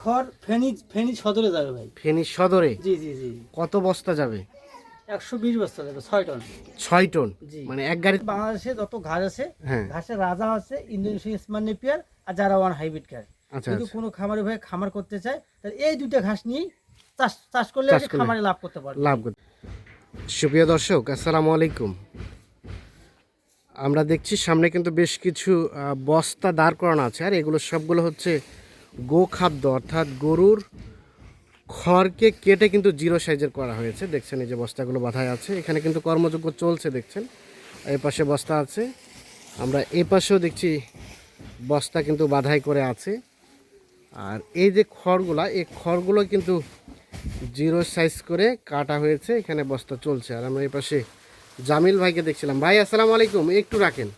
খড় ফেনী ফেনী সদরে যাবে ভাই। ফেনী সদরে? জি জি জি। কত বস্তা যাবে? একশো বিশ বস্তা যাবে ছয় টন। ছয় টন? মানে এক গাড়ি বাংলাদেশে যত ঘাস আছে হ্যাঁ। ঘাসের রাজা আছে ইন্দোনেশিয়ান নেপিয়ার আর যারা ওয়ান হাইব্রিড ঘাস আচ্ছা যদি আচ্ছা। কোনো খামারে ভাই খামার করতে চায় তাহলে এই দুইটা ঘাস নিয়েই চাষ চাষ করলে। খামারে লাভ করতে পারবে। লাভ করতে সুপ্রিয় দর্শক আসসালামু আলাইকুম। আমরা দেখছি সামনে কিন্তু বেশ কিছু বস্তা দাঁড় করানো আছে আর এগুলো সবগুলো হচ্ছে গো খাদ্য অর্থাৎ গরুর খড়কে কেটে কিন্তু জিরো সাইজের করা হয়েছে। দেখছেন এই যে বস্তাগুলো বাঁধায় আছে। এখানে কিন্তু কর্মযোগ্য চলছে দেখছেন? এই পাশে বস্তা আছে। আমরা এই পাশেও দেখছি বস্তা কিন্তু বাধাই করে আছে। আর এই যে খড়গুলা এই খড়গুলো কিন্তু জিরো সাইজ করে কাটা হয়েছে। এখানে বস্তা চলছে। আর আমরা এই পাশে জামিল ভাইকে দেখছিলাম। ভাই আসসালামু আলাইকুম। একটু রাখেন।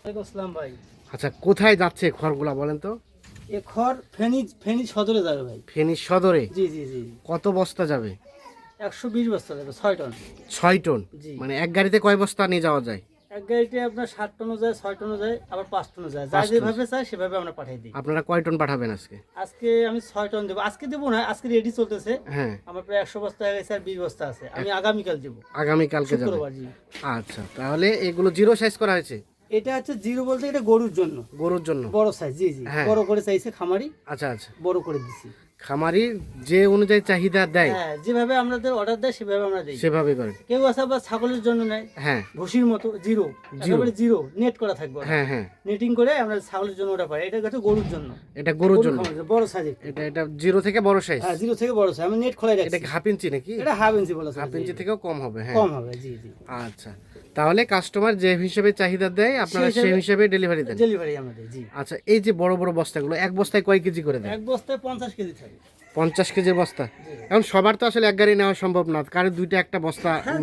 ভাই। আচ্ছা কোথায় যাচ্ছে খড়গুলা বলেন তো? এ খড় ফেনী ফেনী সদরে যাবে ভাই। ফেনী সদরে? জি জি জি। কত বস্তা যাবে? একশো বিশ বস্তা যাবে ছয় টন। ছয় টন। মানে এক গাড়িতে কয় বস্তা নিয়ে যাওয়া যায়? এক গাড়িতে আপনার ষাট টনও যায় ছয় টনও যায় আবার পাঁচ টনও যায়। যা যেভাবে চায় সেভাবে আমরা পাঠিয়ে দিই। আপনারা কয় টন পাঠাবেন আজকে? আজকে আমি ছয় টন দেবো। আজকে দেবো না আজকে রেডি চলতেছে। হ্যাঁ। আমার প্রায় একশো বস্তা হয়ে গেছে আর বিশ বস্তা আছে। আমি আগামীকাল দেবো। আগামী কালকে যাবে আচ্ছা তাহলে এগুলো জিরো সাইজ করা হয়েছে? এটা হচ্ছে জিরো বলতে এটা গরুর জন্য। গরুর জন্য। বড় সাইজ জি জি। হ্যাঁ। বড় করে চাইছে খামারি আচ্ছা আচ্ছা। বড় করে দিছি। খামারি যে অনুযায়ী চাহিদা দেয় হ্যাঁ যেভাবে আমাদের অর্ডার দেয় সেভাবে আমরা দিই। সেভাবে করে। কেউ আছে আবার ছাগলের জন্য নেয় হ্যাঁ। ভুসির মতো জিরো। একেবারে জিরো নেট করা থাকবে। হ্যাঁ হ্যাঁ। নেটিং করে আমরা ছাগলের জন্য ওটা পাই। এটা হচ্ছে গরুর জন্য। এটা গরুর জন্য। বড় সাইজ এটা এটা জিরো থেকে বড় সাইজ হ্যাঁ জিরো থেকে বড় সাইজ আমি নেট খোলাই এটা রাখছি। কি হাফ ইঞ্চি নাকি? এটা হাফ ইঞ্চি বলা হাফ ইঞ্চি থেকেও কম হবে হ্যাঁ। কম হবে জি জি। আচ্ছা। তাহলে কাস্টমার যে হিসেবে চাহিদা দেয় আপনারা সেই হিসেবে ডেলিভারি দেন। ডেলিভারি আমরা দিই জি। আচ্ছা এই যে বড় বড় বস্তাগুলো এক বস্তায় কয় কেজি করে দেন? এক বস্তায় পঞ্চাশ কেজি থাকে। পঞ্চাশ কেজির বস্তা? এখন সবার তো আসলে এক গাড়ি নেওয়া সম্ভব না কারণ দুইটা একটা বস্তা হ্যাঁ।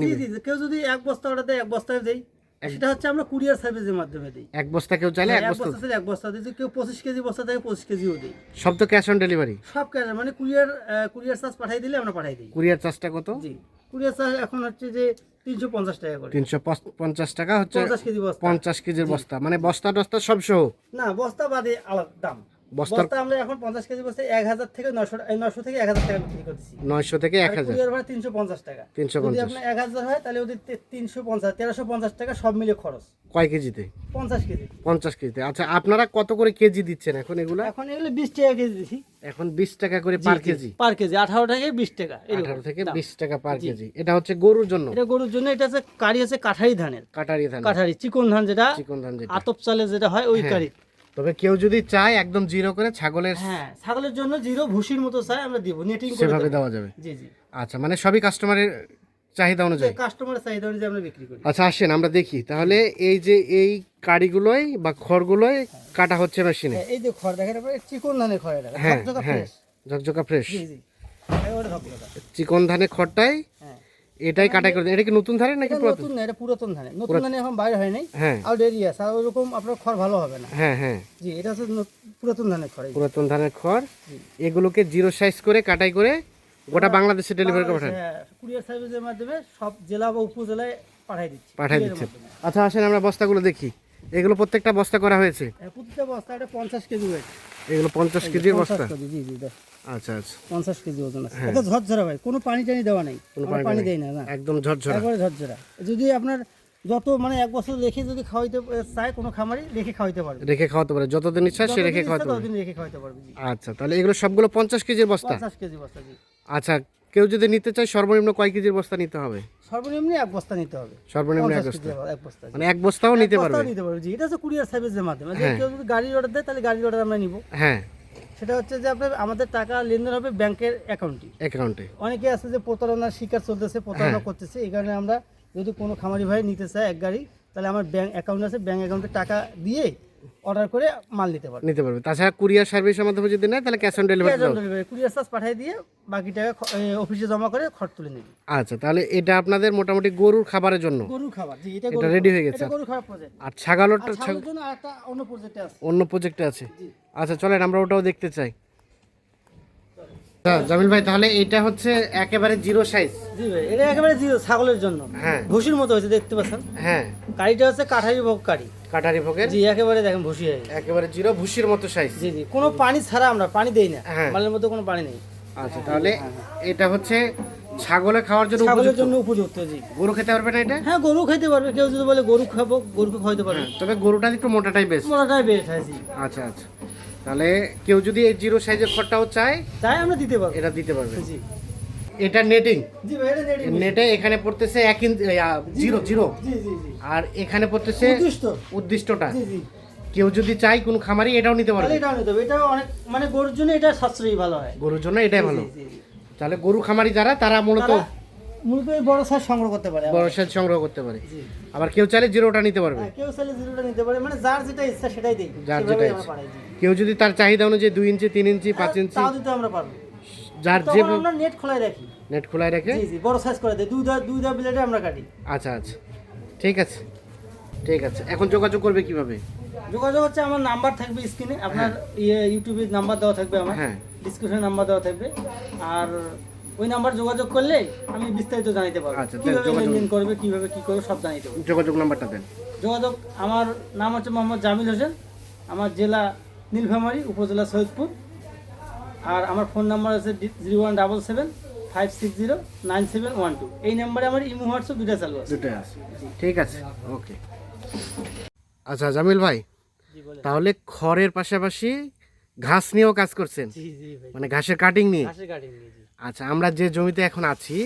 কেউ যদি এক বস্তা অর্ডার দেয় এক বস্তায় দেই। সেটা হচ্ছে আমরা কুরিয়ার সার্ভিসের মাধ্যমে দিই। এক বস্তা কেউ চাইলে হ্যাঁ, এক বস্তা বস্তা এক বস্তা দিই। কেউ পঁচিশ কেজি বস্তা থেকে পঁচিশ কেজিও দিই। সব তো ক্যাশ অন ডেলিভারি সব ক্যাশ মানে কুরিয়ার কুরিয়ার চার্জ পাঠাই দিলে আমরা পাঠাই দিই। কুরিয়ার চার্জটা কত? জি। কুরিয়ার চার্জ এখন হচ্ছে যে তিনশো পঞ্চাশ টাকা করে। তিনশো পঞ্চাশ টাকা হচ্ছে পঞ্চাশ কেজি বস্তা। পঞ্চাশ কেজির বস্তা। মানে বস্তা টস্তা সব সহ না বস্তা বাদে আলাদা দাম। বস্তা আমরা এখন পঞ্চাশ কেজি বস্তা এক হাজার থেকে নশো নশো থেকে এক হাজার টাকা বিক্রি করতেছি। নয়শো থেকে এক হাজার। কুরিয়ার ভাড়া তিনশো পঞ্চাশ টাকা। তিনশো যদি পঞ্চাশ আপনার এক হাজার হয় তাহলে ওদের তে- তিনশো পঞ্চাশ তেরোশো পঞ্চাশ টাকা সব মিলে খরচ। কয় কেজিতে? পঞ্চাশ কেজি। পঞ্চাশ কেজিতে। আচ্ছা আপনারা কত করে কেজি দিচ্ছেন এখন এগুলো? এখন এগুলো বিশ টাকা কেজি দিছি। এখন বিশ টাকা করে পার কেজি? পার কেজি আঠারো টাকা বিশ টাকা এরকম। আঠারো থেকে দাম। বিশ টাকা পার কেজি। এটা হচ্ছে গরুর জন্য? এটা গরুর জন্য এটা হচ্ছে কারি আছে কাঠারি ধানের। কাঠারি ধান কাঠারি চিকন ধান যেটা চিকন ধান যেটা। আতপ চালে যেটা হয় ওই হ্যাঁ। কারি। তবে কেউ যদি চায় একদম জিরো করে ছাগলের হ্যাঁ ছাগলের জন্য জিরো ভুসির মতো চাই আমরা দিব নেটিং করে সেভাবে দেওয়া যাবে? জি জি। আচ্ছা মানে সবই কাস্টমারের চাহিদা অনুযায়ী? কাস্টমারের চাহিদা অনুযায়ী আমরা বিক্রি করি। আচ্ছা আসেন আমরা দেখি। তাহলে এই যে এই কাড়িগুলোই বা খড়গুলোই কাটা হচ্ছে মেশিনে হ্যাঁ, এই যে খড় দেখেন চিকন ধানের খড় এটা হ্যাঁ ঝকঝকা হ্যাঁ fresh। ঝকঝকা ফ্রেশ জি জি। চিকন ধানের খড়টাই হ্যাঁ এটাই কাটাই করে এটা কি নতুন ধানের নাকি পুরাতন? নতুন না এটা পুরাতন ধানের নতুন ধানে এখন বাইরে হয় নাই। হ্যাঁ। আর দেরি আছে আর ওরকম আপনার খড় ভালো হবে না। হ্যাঁ হ্যাঁ। জি এটা হচ্ছে পুরাতন ধানের খড় পুরাতন ধানের খড় এগুলোকে জিরো সাইজ করে কাটাই করে গোটা বাংলাদেশে ডেলিভারি করে পাঠান। হ্যাঁ কুরিয়ার সার্ভিসের মাধ্যমে সব জেলা বা উপজেলায় পাঠাই দিচ্ছি। পাঠাই দিচ্ছি। আচ্ছা আসেন আমরা বস্তাগুলো দেখি। এগুলো প্রত্যেকটা বস্তা করা হয়েছে? হ্যাঁ, প্রতিটা বস্তা এটা পঞ্চাশ কেজি ওয়েট এগুলো পঞ্চাশ কেজির বস্তা? জি জি আচ্ছা আচ্ছা। পঞ্চাশ কেজি ওজন আছে। এটা ঝরঝরা ভাই কোনো পানি টানি দেওয়া নাই। কোনো পানি। দেই না একদম ঝরঝরা। একবারে ঝরঝরা। যদি আপনার যত মানে এক বছর রেখে যদি খাওয়াইতে চায় কোনো খামারি রেখে খাওয়াইতে পারবে। রেখে খাওয়াতে পারে। যতদিন ইচ্ছা সে রেখে খাওয়াতে ইচ্ছা পারে ততদিন রেখে খাওয়াইতে পারবে আচ্ছা তাহলে এগুলো সবগুলো পঞ্চাশ কেজির বস্তা? পঞ্চাশ কেজি বস্তা জি। আচ্ছা কেউ যদি নিতে চায় সর্বনিম্ন কয় কেজির বস্তা নিতে হবে? সর্বনিম্ন এক বস্তা নিতে হবে। সর্বনিম্ন এক বস্তা। এক বস্তা মানে এক বস্তাও নিতে পারবে। নিতে পারবে জি। এটা হচ্ছে কুরিয়ার সার্ভিসের মাধ্যমে। যে হ্যাঁ। কেউ যদি গাড়ির অর্ডার দেয় তাহলে গাড়ির অর্ডার আমরা নিব। হ্যাঁ। সেটা হচ্ছে যে আপনার আমাদের টাকা লেনদেন হবে ব্যাংকের অ্যাকাউন্টে অ্যাকাউন্টে অনেকে আছে যে প্রতারণার শিকার চলতেছে প্রতারণা হ্যাঁ। করতেছে। এই কারণে আমরা যদি কোনো খামারি ভাই নিতে চায় এক গাড়ি তাহলে আমার ব্যাংক অ্যাকাউন্ট আছে। ব্যাংক অ্যাকাউন্টে টাকা দিয়ে অর্ডার করে মাল নিতে পারবে। নিতে পারবে। তাছাড়া কুরিয়ার সার্ভিসের মাধ্যমে যদি নেয় তাহলে cash on delivery courier charge পাঠিয়ে দিয়ে বাকি টাকা অফিসে জমা করে খরচ তুলে নেবে। আচ্ছা তাহলে এটা আপনাদের মোটামুটি গরুর খাবারের জন্য? গরুর খাবার জি এটা এটা খাবার। হয়ে গেছে। গরুর খাবার প্রজেক্ট আর ছাগলটা ছাগলের জন্য আরেকটা অন্য প্রজেক্টে আছে। অন্য প্রজেক্টে আছে। আচ্ছা চলেন আমরা ওটাও দেখতে চাই। হ্যাঁ জামিল ভাই তাহলে এটা হচ্ছে একেবারে জিরো সাইজ জি ভাই এটা একেবারে জিরো ছাগলের জন্য। হ্যাঁ। ভুসির মতো হয়েছে দেখতে পাচ্ছেন। হ্যাঁ। গাড়িটা হচ্ছে কাঠারি ভোগ গাড়ি কাটারি ভোগের? জি একেবারে দেখেন ভুসি হয়ে একেবারে জিরো ভুসির মতো সাইজ জি জি কোনো পানি ছাড়া আমরা পানি দেই না। হ্যাঁ। মালের মধ্যে কোনো পানি নেই। আচ্ছা তাহলে এটা হচ্ছে ছাগলে খাওয়ার জন্য ছাগলের উপযুক্ত? জন্য উপযুক্ত জি। গরু খেতে পারবে না এটা? হ্যাঁ গরু খেতে পারবে কেউ যদি বলে গরু খাব গরুকে খাওয়াতে পারবে। তবে গরুটা একটু মোটাটাই বেশ মোটাটাই বেস্ট হয় জি। আচ্ছা আচ্ছা। তাহলে কেউ যদি এই জিরো সাইজের খড়টাও চায় তাই আমরা দিতে পারব। এটা দিতে পারবে। জি। এটা নেটিং জি ভাই এটা ready নেটে এখানে পড়তেছে এক ইঞ্চি জিরো জিরো জি জি জি আর এখানে পড়তেছে উদ্দিষ্ট। উদ্দিষ্টটা। জি জি। কেউ যদি চায় কোনো খামারি এটাও নিতে পারবে। এটাও নিতে হবে। এটাও অনেক মানে গরুর জন্য এটা সাশ্রয়ী ভালো হয়। গরুর জন্য এটাই ভালো। তাহলে গরু খামারি যারা তারা মূলত মূলত এই বড় সাইজ সংগ্রহ করতে পারে। বড় সাইজ সংগ্রহ করতে পারে। জি। আবার কেউ চাইলে জিরোটা নিতে পারবে। হ্যাঁ, কেউ চাইলে জিরোটা নিতে পারে। মানে যার যেটা ইচ্ছা সেটাই দেই যার যেটা। কেউ যদি তার চাহিদা অনুযায়ী দুই ইঞ্চি তিন ইঞ্চি পাঁচ হ্যাঁ, ইঞ্চি তাও দিতে আমরা পারব। যার যে আমরা নেট খোলাই রাখি। নেট খোলায় রেখে? জি জি বড় সাইজ করে দেই। দুই দা দুই দা ব্লেডে আমরা কাটি। আচ্ছা আচ্ছা। ঠিক আছে। ঠিক আছে। এখন যোগাযোগ করবে কীভাবে? যোগাযোগ হচ্ছে আমার নাম্বার থাকবে স্ক্রিনে আপনার ইয়ে ইউটিউবে নাম্বার দেওয়া থাকবে আমার। হ্যাঁ। ডিসক্রিপশনে নাম্বার দেওয়া থাকবে। আর ওই নাম্বার যোগাযোগ করলে আমি বিস্তারিত জানাইতে পারব। আচ্ছা, কীভাবে যোগাযোগ- লেনদেন করবে কীভাবে কি করবে সব জানাইতে পারব। যোগাযোগ নাম্বারটা দেন। যোগাযোগ আমার নাম হচ্ছে মোহাম্মদ জামিল হোসেন। আমার জেলা নীলফামারী উপজেলা সৈয়দপুর। আর আমার ফোন নাম্বার আছে zero one double seven five six zero nine seven one two. এই নাম্বারে আমার ইমো হোয়াটসঅ্যাপ দুটা চালু আছে। দুটোই আছে। ঠিক আছে ওকে। আচ্ছা জামিল ভাই তাহলে খড়ের পাশাপাশি ঘাস নিয়েও কাজ করছেন? মানে ঘাসের কাটিং নিয়ে? আচ্ছা আমরা যে জমিতে এখন আছি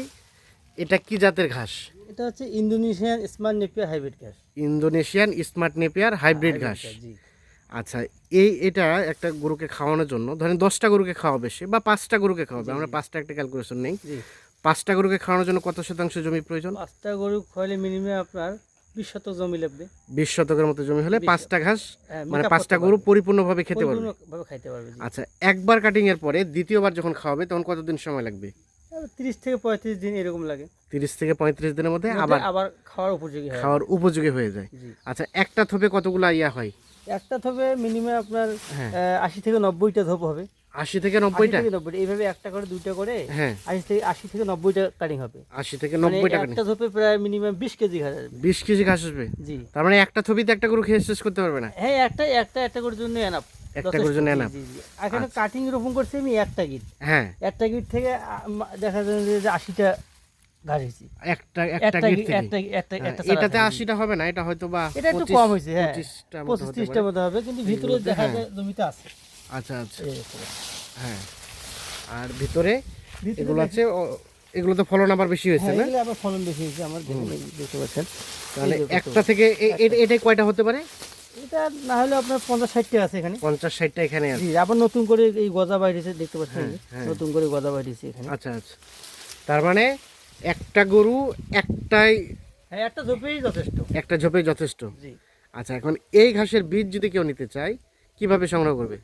এটা কি জাতের ঘাস? এটা হচ্ছে ইন্দোনেশিয়ান স্মার্ট নেপিয়ার হাইব্রিড ঘাস। ইন্দোনেশিয়ান স্মার্ট নেপিয়ার হাইব্রিড ঘাস। আচ্ছা এই এটা একটা গরুকে খাওয়ানোর জন্য ধরেন দশটা গরুকে খাওয়াবে সে বা পাঁচটা গরুকে খাওয়াবে আমরা পাঁচটা একটা ক্যালকুলেশন নেই। পাঁচটা গরুকে খাওয়ানোর জন্য কত শতাংশ জমি প্রয়োজন? পাঁচটা গরু খাওয়ালে মিনিমাম আপনার বিশ শতক জমি লাগবে। বিশ শতকের মতো জমি হলে পাঁচটা ঘাস হ্যাঁ, মানে পাঁচটা গরু পরিপূর্ণভাবে খেতে পারবে। খাইতে পারবে আচ্ছা একবার কাটিং এর পরে দ্বিতীয়বার যখন খাওয়াবে তখন কতদিন সময় লাগবে? তিরিশ থেকে পঁয়ত্রিশ দিন এরকম লাগে। তিরিশ থেকে পঁয়ত্রিশ দিনের মধ্যে মধ্যে আবার আবার খাওয়ার উপযোগী খাওয়ার উপযোগী হয়ে যায়। আচ্ছা একটা থোপে কতগুলো ইয়া হয়? একটা থবে মিনিমাম আপনার হ্যাঁ। আশি থেকে নব্বইটা ধোপ হবে। আশি থেকে নব্বইটা? নব্বইটা। এইভাবে একটা করে দুইটা করে হ্যাঁ। আশি থেকে আশি থেকে নব্বইটা কাটিং হবে। আশি থেকে মানে নব্বই টাকা একটা ধোপে প্রায় মিনিমাম বিশ কেজি ঘাস আসবে। বিশ কেজি ঘাস আসবে? জি। তার মানে একটা থবিতে একটা গরু খেয়ে শেষ করতে পারবে না? হ্যাঁ একটা একটা একটা করে জন্য এনাফ একটা জন্য। এখানে কাটিং রোপণ করছি আমি একটা গিট। হ্যাঁ। একটা গিট থেকে দেখা যায় যে আশিটা একটা গিট থেকে একটা একটা হ্যাঁ, একটা চারা এটাতে থেকে। আশিটা হবে না এটা হয়তো বা এটা একটু কম হয়েছে হ্যাঁ। পঁচিশটার মতো পঁচিশ হতে ত্রিশটার পারে। মতো হবে কিন্তু ভিতরে দেখা যায় জমিতে আছে। আচ্ছা আচ্ছা। হ্যাঁ। আর ভিতরে ভিতরে এগুলো আছে এগুলো তো ফলন আবার বেশি হয়েছে হ্যাঁ, না? আবার ফলন বেশি হয়েছে আমার দেখতে পাচ্ছেন। তাহলে একটা থেকে এ- এ- এটাই কয়টা হতে পারে? এটা না হলে আপনার পঞ্চাশ ষাটটা আছে এখানে। পঞ্চাশ ষাটটা এখানে আছে। আবার নতুন করে এই গজা বাইরেছে দেখতে পাচ্ছেন এই যে, হ্যাঁ। নতুন করে গজা বাইরেছে এখানে। আচ্ছা আচ্ছা। তার মানে একটা গরু একটাই হ্যাঁ একটা ঝোপেই যথেষ্ট। একটা ঝোপে যথেষ্ট। জি। আচ্ছা এখন এই ঘাসের বীজ যদি কেউ নিতে চায় কীভাবে সংগ্রহ করবে?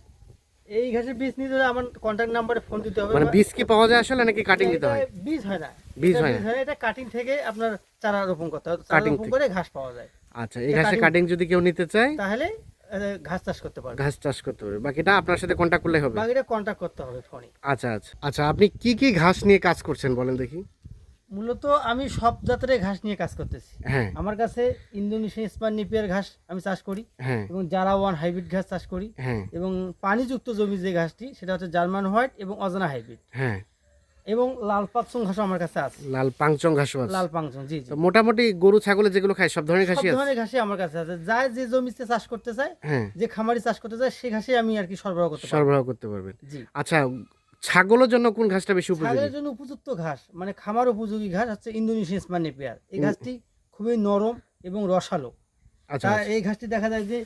এই ঘাসের বীজ নিতে হলে আমার কন্ট্যাক্ট নাম্বারে ফোন দিতে হবে। মানে বীজ কি পাওয়া যায় আসলে নাকি কাটিং দিতে হয়? বীজ হয় না। বীজ হয় না। এটা কাটিং থেকে আপনার চারা রোপণ করতে হয়। চারা রোপণ করে ঘাস পাওয়া যায়। আচ্ছা এই ঘাসের কাটিং যদি কেউ নিতে চায়? তাহলে ঘাস চাষ করতে পারবে। ঘাস চাষ করতে হবে বাকিটা আপনার সাথে কন্ট্যাক্ট করলে হবে। বাকিটা কন্ট্যাক্ট করতে হবে ফোনে। আচ্ছা আচ্ছা। আচ্ছা আপনি কি কি ঘাস নিয়ে কাজ করছেন বলেন দেখি। মূলত আমি সব জাতের ঘাস নিয়ে কাজ করতেছি। হ্যাঁ। আমার কাছে ইন্দোনেশিয়ান স্পার নিপিয়ার ঘাস আমি চাষ করি। হ্যাঁ। এবং জারা ওয়ান হাইব্রিড ঘাস চাষ করি। হ্যাঁ। এবং পানিযুক্ত জমি যে ঘাসটি সেটা হচ্ছে জার্মান হোয়াইট এবং অজানা হাইব্রিড। এবং লাল পাকচং ঘাসও আমার কাছে আছে। লাল পাংচং ঘাসও আছে। লাল পাংচং জি জি। মোটামুটি গরু ছাগলে যেগুলো খায় সব ধরনের ঘাসই আছে? ধরনের ঘাসই আমার কাছে আছে। যার যে জমিতে চাষ করতে চায় যে খামারি চাষ করতে চায় সেই ঘাসে আমি আর কি সরবরাহ করতে সরবরাহ করতে পারবেন জি। আচ্ছা ছাগলের জন্য কোন ঘাসটা বেশি উপযোগী? ছাগলের জন্য উপযুক্ত ঘাস মানে খামার উপযোগী ঘাস হচ্ছে ইন্দোনেশিয়ান স্মার নেপিয়ার। এই ঘাসটি খুবই নরম এবং রসালো। আচ্ছা এই ঘাসটি দেখা যায় যে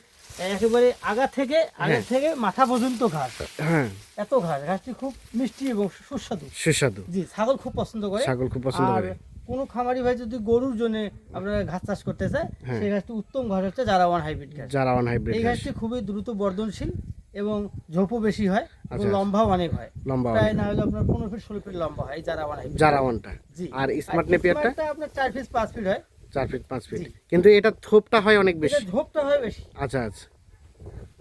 একেবারে আগা থেকে আগা থেকে মাথা পর্যন্ত ঘাস। হ্যাঁ। এত ঘাস ঘাসটি খুব মিষ্টি এবং সুস্বাদু। সুস্বাদু। জি ছাগল খুব পছন্দ করে। ছাগল খুব পছন্দ করে। কোনো খামারি ভাই যদি গরুর জন্য আপনার ঘাস চাষ করতে চায় হ্যাঁ। সেই ঘাসটি উত্তম ঘাস হচ্ছে জারা ওয়ান হাইব্রিড ঘাস। যারা ওয়ান হাইব্রিড এই ঘাসটি খুবই দ্রুত বর্ধনশীল। এবং ঝোপও বেশি হয় এবং আচ্ছা। লম্বাও অনেক হয়। লম্বা প্রায় না হলে আপনার পনেরো ফিট ষোলো ফিট লম্বা হয় জারা ওয়ান যারা ওয়ানটা আর স্মার্ট নেপিয়ারটা আপনার চার ফিট পাঁচ ফিট হয়। চার ফিট পাঁচ ফিট কিন্তু এটা থোপটা হয় অনেক বেশি। ঝোপটা হয় বেশি। আচ্ছা আচ্ছা।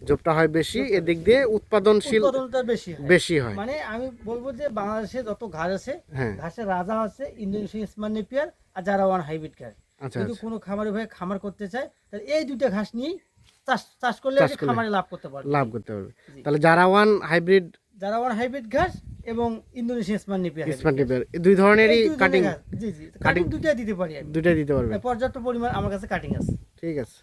ঝোপটা হয় বেশি এদিক দিয়ে উৎপাদনশীল বেশি বেশি হয়। মানে আমি বলব যে বাংলাদেশে যত ঘাস আছে হ্যাঁ। ঘাসের রাজা হচ্ছে ইন্দোনেশিয়ান স্মার্ট নেপিয়ার আর জারা ওয়ান হাইব্রিড ঘাস আচ্ছা যদি আচ্ছা। কোনো খামারি ভাই খামার করতে চায় তাহলে এই দুইটা ঘাস নিয়েই চাষ চাষ করলে। খামারে লাভ করতে পারবে। লাভ করতে পারবে। তাহলে জারাওয়ান হাইব্রিড জারাওয়ান হাইব্রিড ঘাস এবং ইন্দোনেশিয়ান স্মার্ট নিপিয়া স্মার্ট টিপের এই দুই ধরনেরই কাটিং জি জি। কাটিং দুটাই দিতে পারি দুটাই দিতে পারবে। পর্যাপ্ত পরিমাণ আমার কাছে কাটিং আছে। ঠিক আছে।